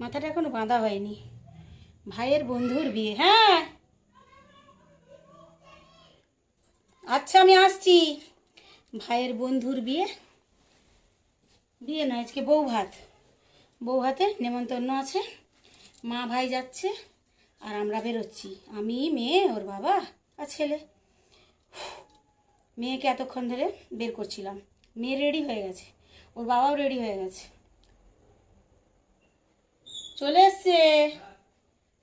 মাথাটা এখনও বাঁধা হয়নি। ভাইয়ের বন্ধুর বিয়ে হ্যাঁ? আচ্ছা আমি আসছি। ভাইয়ের বন্ধুর বিয়ে? বিয়ে নয়, আজকে বউ ভাত। বউ ভাতে নেমন্তন্ন আছে। মা ভাই যাচ্ছে আর আমরা বেরোচ্ছি। আমি, মেয়ে, ওর বাবা আর ছেলে। মেয়েকে এতক্ষণ ধরে বের করছিলাম। মেয়ে রেডি হয়ে গেছে। ওর বাবাও রেডি হয়ে গেছে। চলে এসছে।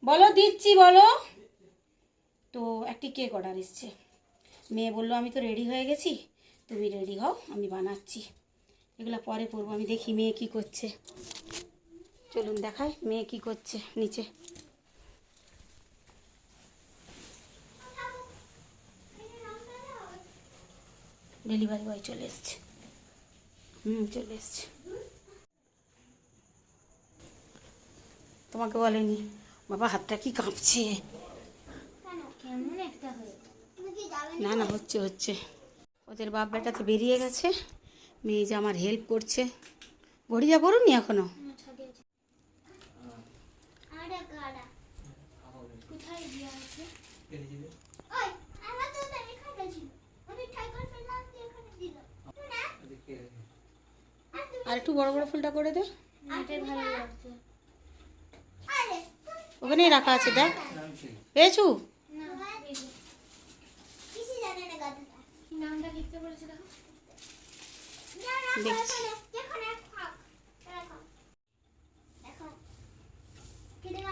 বলো, দিচ্ছি, বলো। তো একটি কেক অর্ডার এসছে। মেয়ে বলল, আমি তো রেডি হয়ে গেছি। তুমি রেডি হও, আমি বানাচ্ছি। এগুলো পরে পরবো, আমি দেখি মেয়ে কি করছে। চলুন দেখাই, মেয়ে কি করছে নিচে। ডেলিভারি বয় চলে এসছে। হুম, চলে এসছে। তোমাকে বলেনি। বাবা হাতটা কি কাঁপছে? না না হচ্ছে হচ্ছে। ওদের বাপ বেটা তো বেরিয়ে গেছে। মেয়ে যে আমার হেল্প করছে। ঘড়ি যা পড়ুনি এখনও? আরে না? একটু বড় বড় ফুলটা করে দে। ভালো লাগছে। ওখানেই রাখা আছে, দেখ। পেয়েছু? না না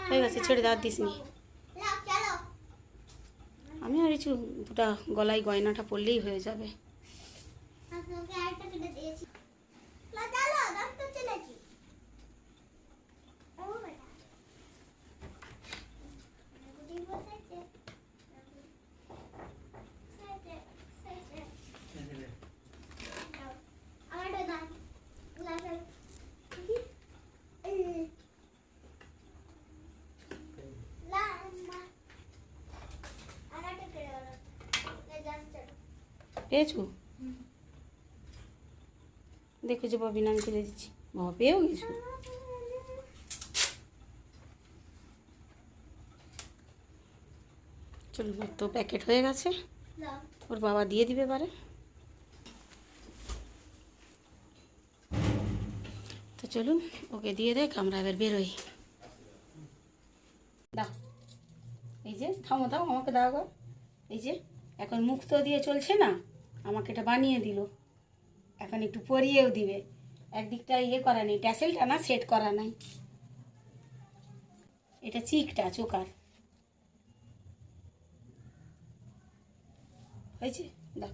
হয়ে গেছে, ছেড়ে দিসনি লাও চলো আমি আর কিছু দুটা গলায় গয়নাটা পরলেই হয়ে যাবে আপনাকে আরেকটা কেটে দিয়েছি লাও চলো দাম তো চলেছি ও বেটা গুটি বসাইতে সাইতে সাইতে আমারটা দাম লাগাই লা মা আনাটা কেটে গেল এই দাম চলো পেয়েছু? দেখো যে বাবিন আমি তুলে দিচ্ছি। বাবা, পেয়েও গেছো? ওর তো প্যাকেট হয়ে গেছে। ওর বাবা দিয়ে দিবে পারে তো চলুন, ওকে দিয়ে দেখ, আমরা এবার বেরোই। দাও। এই যে, থামো দাও আমাকে দাও গো এই যে, এখন মুক্ত দিয়ে চলছে না? আমাকে এটা বানিয়ে দিল। এখন একটু পরিয়েও দিবে। একদিকটা ইয়ে করা নেই ট্যাসেলটা না সেট করা নাই। এটা চিকটা চোকার। হয়েছে? দাও।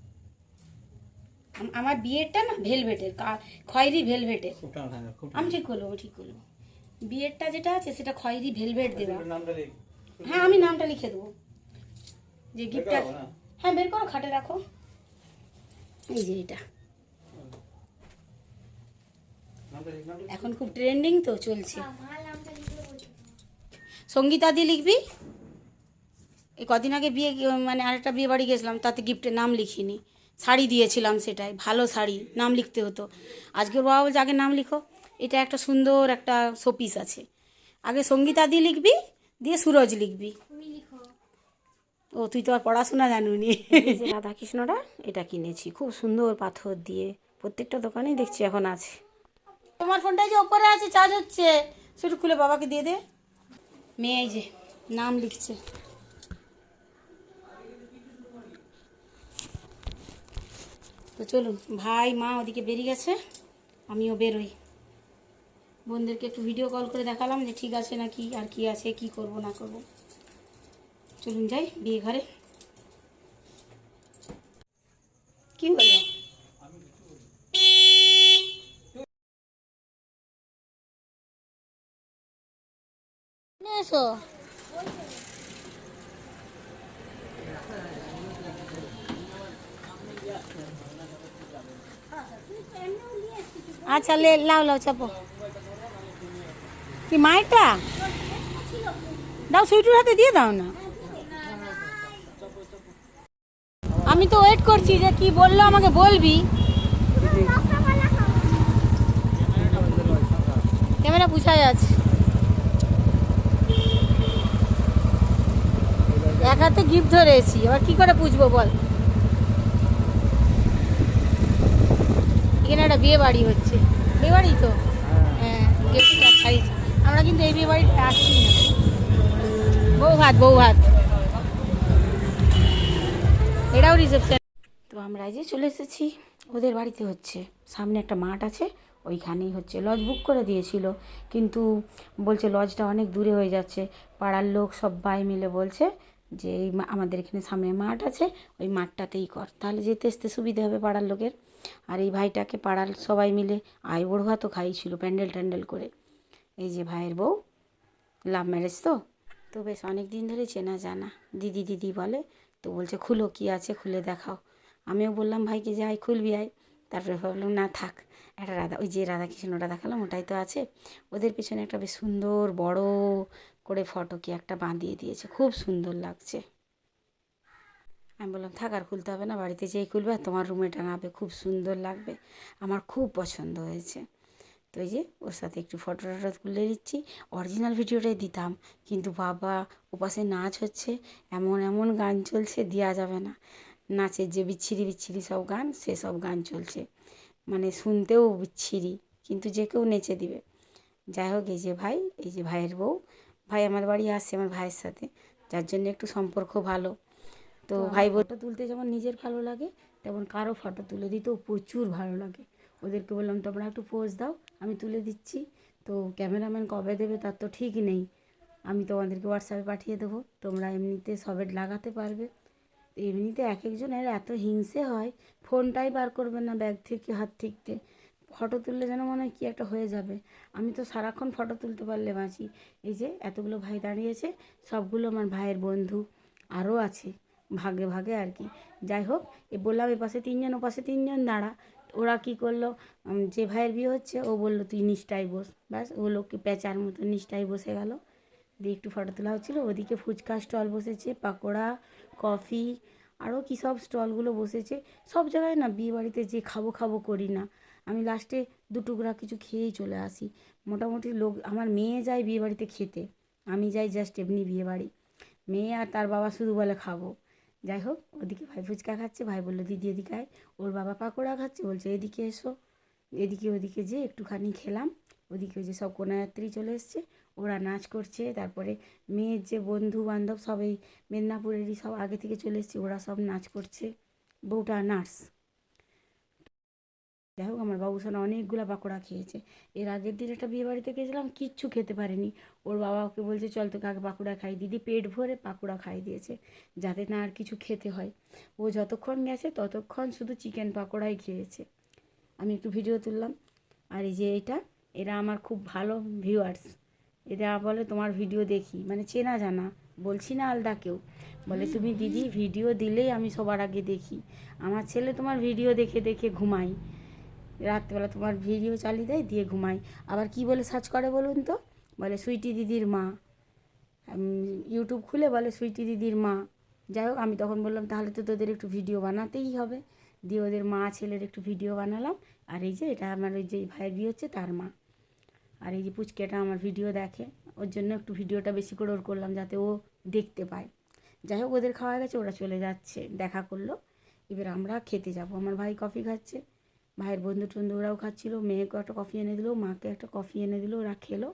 আমার বিয়েরটা না ভেলভেটের খয়েরি ভেলভেটের। আমি ঠিক করব ঠিক করব। বিয়েরটা যেটা আছে সেটা খয়েরি ভেলভেট নামটা লিখ। হ্যাঁ আমি নামটা লিখে দেবো। যে গিফটটা হ্যাঁ বের করো খাটে রাখো। এই যে এটা। এখন খুব ট্রেন্ডিং তো চলছে। সঙ্গীতা দিয়ে লিখবি? এই কদিন আগে বিয়ে মানে আরেকটা বিয়ে বাড়ি গেছিলাম, তাতে গিফটের নাম লিখিনি। শাড়ি দিয়েছিলাম সেটাই, ভালো শাড়ি, নাম লিখতে হতো। আজকে বাবা বলছে, আগে নাম লিখো। এটা একটা সুন্দর একটা শোপিস আছে। আগে সঙ্গীতা দিয়ে লিখবি, দিয়ে সুরজ লিখবি। ও তুই তো আর পড়াশোনা জানুনি। রাধা কৃষ্ণটা এটা কিনেছি খুব সুন্দর পাথর দিয়ে। প্রত্যেকটা দোকানেই দেখছি এখন আছে। তোমার ফোনটা যে ওপরে আছে চার্জ হচ্ছে। সেটা খুলে বাবাকে দিয়ে দে। মেয়ে এই যে নাম লিখছে। তো চলুন ভাই মা ওদিকে বেরিয়ে গেছে আমিও বেরোই। বোনদেরকে একটু ভিডিও কল করে দেখালাম যে ঠিক আছে নাকি আর কি আছে কি করব না করব। চলুন যাই, বিয়ে ঘরে। কি হলো? আচ্ছা লে লাও লাও চাপো। কি, মায়েরটা? দাও, সুইটুর হাতে দিয়ে দাও না। আমি তো ওয়েট করছি যে কি বলল আমাকে বলবি। ক্যামেরা পুষায় আছে। এক হাতে গিফট ধরেছি, এবার কি করে পুষবো বল? এখানে একটা বিয়ে বাড়ি হচ্ছে। বিয়ে বাড়ি তো? হ্যাঁ আমরা কিন্তু এই বিয়ে বাড়িতে আসছি না। বউ ভাত বউ ভাত। রিসেপশন তো আমরা যে চলে এসেছি, ওদের বাড়িতে হচ্ছে। সামনে একটা মাঠ আছে, ওইখানেই হচ্ছে লজ বুক করে দিয়েছিল। কিন্তু বলছে লজটা অনেক দূরে হয়ে যাচ্ছে। পাড়ার লোক সবাই মিলে বলছে যে, এই আমাদের এখানে সামনে মাঠ আছে, ওই মাঠটাতেই কর। তাহলে যেতে আসতে সুবিধা হবে পাড়ার লোকের। আর এই ভাইটাকে পাড়ার সবাই মিলে আয় বড় ভাতও খাইয়েছিল, প্যান্ডেল ট্যান্ডেল করে। এই যে ভাইয়ের বউ লাভ ম্যারেজ তো? তো বেশ অনেক দিন ধরে চেনা জানা দিদি দিদি বলে তো বলছে, খুলো, কি আছে খুলে দেখাও। আমিও বললাম ভাইকে যে আয় খুলবি আয়। তারপরে ভাবলাম, না, থাক। একটা রাধা, ওই যে রাধা কৃষ্ণটা দেখালাম, ওটাই তো আছে। ওদের পিছনে একটা বেশ সুন্দর, বড় করে ফটো কি একটা বাঁধিয়ে দিয়েছে। খুব সুন্দর লাগছে। আমি বললাম, থাক, আর খুলতে হবে না, বাড়িতে যেই খুলবে তোমার রুমে টাঙাবে, খুব সুন্দর লাগবে। আমার খুব পছন্দ হয়েছে। তো এই যে ওর সাথে একটু ফটো টটো তুলে দিচ্ছি। অরিজিনাল ভিডিওটাই দিতাম কিন্তু বাবা ওপাশে নাচ হচ্ছে এমন এমন গান চলছে দেওয়া যাবে না। নাচের যে বিচ্ছিরি বিচ্ছিরি সব গান সেসব গান চলছে। মানে শুনতেও বিচ্ছিরি কিন্তু যে কেউ নেচে দিবে। যাই হোক এই যে ভাই এই যে ভাইয়ের বউ ভাই আমার বাড়ি আসছে আমার ভাইয়ের সাথে যার জন্য একটু সম্পর্ক ভালো। তো ভাই ফটো তুলতে যেমন নিজের ভালো লাগে তেমন কারও ফটো তুলে দিতেও প্রচুর ভালো লাগে। ওদেরকে বললাম তোমরা একটু পোজ দাও আমি তুলে দিচ্ছি। তো ক্যামেরাম্যান কবে দেবে তার তো ঠিক নেই। আমি তোমাদেরকে হোয়াটসঅ্যাপে পাঠিয়ে দেবো। তোমরা এমনিতে সবেট লাগাতে পারবে। এমনিতে এক একজনের এত হিংসে হয়, ফোনটাই বার করবে না ব্যাগ থেকে, হাত থেকে। ফটো তুললে যেন মনে হয় কী একটা হয়ে যাবে। আমি তো সারাক্ষণ ফটো তুলতে পারলে বাঁচি। এই যে এতগুলো ভাই দাঁড়িয়েছে, সবগুলো আমার ভাইয়ের বন্ধু আরও আছে, ভাগে ভাগে আর কি। যাই হোক, এ বললাম এ পাশে তিনজন ও পাশে তিনজন, দাঁড়া। ওরা কি করল? যে ভাইয়ের বিয়ে হচ্ছে, ও বলল, তুই নিষ্ঠায় বস। ব্যাস, ও লোককে পেঁচার মতো নিষ্ঠায় বসে গেল। দিয়ে একটু ফটো তোলা হচ্ছিল। ওদিকে ফুচকা স্টল বসেছে, পাকোড়া, কফি আরও কী সব স্টলগুলো বসেছে। সব জায়গায় না বিয়ে বাড়িতে যে খাব খাব করি না। আমি লাস্টে দু টুকরা কিছু খেয়েই চলে আসি। মোটামুটি লোক, আমার মেয়ে যায় বিয়ে বাড়িতে খেতে। আমি যাই জাস্ট এমনি বিয়ে বাড়ি। মেয়ে আর তার বাবা শুধু বলে খাব। যাই হোক, ওদিকে ভাই ফুচকা খাচ্ছে, ভাই বলল, দিদি এদিকে আয়। ওর বাবা পাকোড়া খাচ্ছে, বলছে, এদিকে এসো। এদিকে ওদিকে যে একটুখানি খেলাম। ওদিকে ওই যে সব কন্যাযাত্রী চলে এসছে, ওরা নাচ করছে। তারপরে মেয়ের যে বন্ধু বান্ধব সবাই, মেদিনীপুরেরই সব আগে থেকে চলে এসছে, ওরা সব নাচ করছে। বউটা নার্স। যাই হোক আমার বাবু সোনা অনেকগুলো পাকোড়া খেয়েছে। এর আগের দিন একটা বিয়ে বাড়িতে গেছিলাম কিচ্ছু খেতে পারেনি। ওর বাবা ওকে বলছে, চল তোকে আগে পাকোড়া খাই। দিদি পেট ভরে পাকোড়া খাই দিয়েছে, যাতে না আর কিছু খেতে হয়। ও যতক্ষণ গেছে, ততক্ষণ শুধু চিকেন পাকোড়াই খেয়েছে। আমি একটু ভিডিও তুললাম। আর এই যে এটা, এরা আমার খুব ভালো ভিউয়ার্স এরা বলে, তোমার ভিডিও দেখি। মানে চেনা জানা। বলছি না আলাদা কেউ। বলে, তুমি দিদি, ভিডিও দিলেই আমি সবার আগে দেখি। আমার ছেলে তোমার ভিডিও দেখে দেখে ঘুমাই রাত্রেবেলা তোমার ভিডিও চালিয়ে দেয়, দিয়ে ঘুমাই আবার কি বলে সার্চ করে বলুন তো? বলে, সুইটি দিদির মা। ইউটিউব খুলে বলে, সুইটি দিদির মা। যাই হোক, আমি তখন বললাম, তাহলে তো তোদের একটু ভিডিও বানাতেই হবে। দিয়ে ওদের মা ছেলের একটু ভিডিও বানালাম। আর এই যে, এটা আমার ওই যে ভাইয়ের বিয়ে হচ্ছে, তার মা। আর এই যে পুচকেটা আমার ভিডিও দেখে, ওর জন্য একটু ভিডিওটা বেশি করে ওর করলাম, যাতে ও দেখতে পায়। যাই হোক, ওদের খাওয়া গেছে, ওরা চলে যাচ্ছে, দেখা করল। এবার আমরা খেতে যাব। আমার ভাই কফি খাচ্ছে। ভাইয়ের বন্ধু টন্ধু ওরাও খাচ্ছিলো, মেয়েকে একটা কফি এনে দিলো, মাকে একটা কফি এনে দিলো, ওরা খেলো।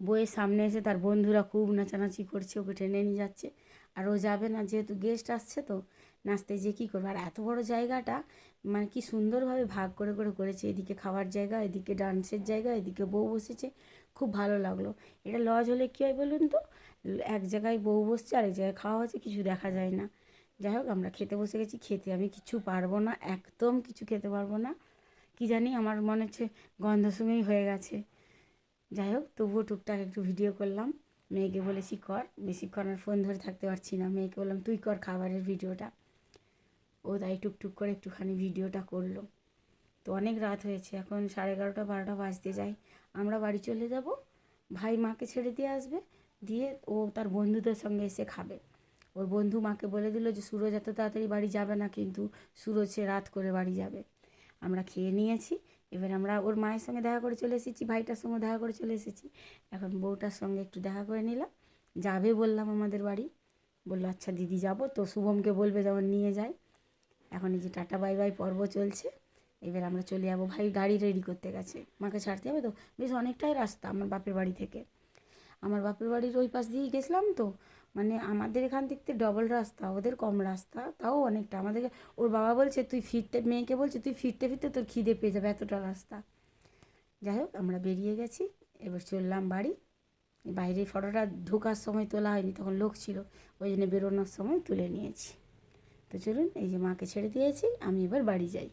বইয়ের সামনে এসে তার বন্ধুরা খুব নাচানাচি করছে, ওকে টেনে নিয়ে যাচ্ছে। আর ও যাবে না, যেহেতু গেস্ট আসছে তো, নাচতে যে কী করবে? আর এত বড় জায়গাটা মানে কি সুন্দরভাবে ভাগ করে করে করেছে। এদিকে খাওয়ার জায়গা, এদিকে ডান্সের জায়গা, এদিকে বউ বসেছে, খুব ভালো লাগল। এটা লজ হলে কী হয় বলুন তো? এক জায়গায় বউ বসছে আর এক জায়গায় খাওয়া হচ্ছে, কিছু দেখা যায় না। যাই হোক, আমরা খেতে বসে গেছি। খেতে আমি কিছু পারব না, একদম কিছু খেতে পারব না। কি জানি, আমার মনে হচ্ছে গন্ধ শুনেই হয়ে গেছে। যাই হোক, তবুও টুকটাক একটু ভিডিও করলাম। মেয়েকে বলেছি, কর। বেশিক্ষণ আর ফোন ধরে থাকতে পারছি না। মেয়েকে বললাম, তুই কর খাবারের ভিডিওটা। ও তাই টুকটুক করে একটুখানি ভিডিওটা করল। তো অনেক রাত হয়েছে, এখন সাড়ে এগারোটা, বারোটা বাজতে যায়। আমরা বাড়ি চলে যাব। ভাই মাকে ছেড়ে দিয়ে আসবে, দিয়ে ও তার বন্ধুদের সঙ্গে এসে খাবে। ওর বন্ধু মাকে বলে দিল যে, সুরজ, এত তাড়াতাড়ি বাড়ি যাবে না কিন্তু। সুরজ, সে রাত করে বাড়ি যাবে। আমরা খেয়ে নিয়েছি। এবার আমরা ওর মায়ের সঙ্গে দেখা করে চলে এসেছি, ভাইটার সঙ্গে দেখা করে চলে এসেছি। এখন বউটার সঙ্গে একটু দেখা করে নিলাম। যাবে বললাম আমাদের বাড়ি। বলল আচ্ছা দিদি যাব তো, শুভমকে বলবে যেমন নিয়ে যায়। এখন এই যে টাটা, বাই বাই পর্ব চলছে। এবার আমরা চলে যাব। ভাই গাড়ি রেডি করতে গেছে। মাকে ছাড়তে হবে তো? বেশ, অনেকটাই রাস্তা আমার বাপের বাড়ি থেকে। আমার বাপের বাড়ির ওই পাশ দিয়েই গেছিলাম তো। মানে আমাদের এখান থেকে ডবল রাস্তা, ওদের কম রাস্তা, তাও অনেকটা। আমাদেরকে, ওর বাবা বলছে, তুই ফিরতে মেয়েকে বলছে, তুই ফিরতে ফিরতে তোর খিদে পেয়ে যাবে এতটা রাস্তা। যাই হোক, আমরা বেরিয়ে গেছি, এবার চললাম বাড়ি। বাইরে ফটোটা ঢোকার সময় তোলা হয়নি, তখন লোক ছিল, ওই জন্য বেরোনোর সময় তুলে নিয়েছি। তো চলুন, এই যে মাকে ছেড়ে দিয়েছি, আমি এবার বাড়ি যাই।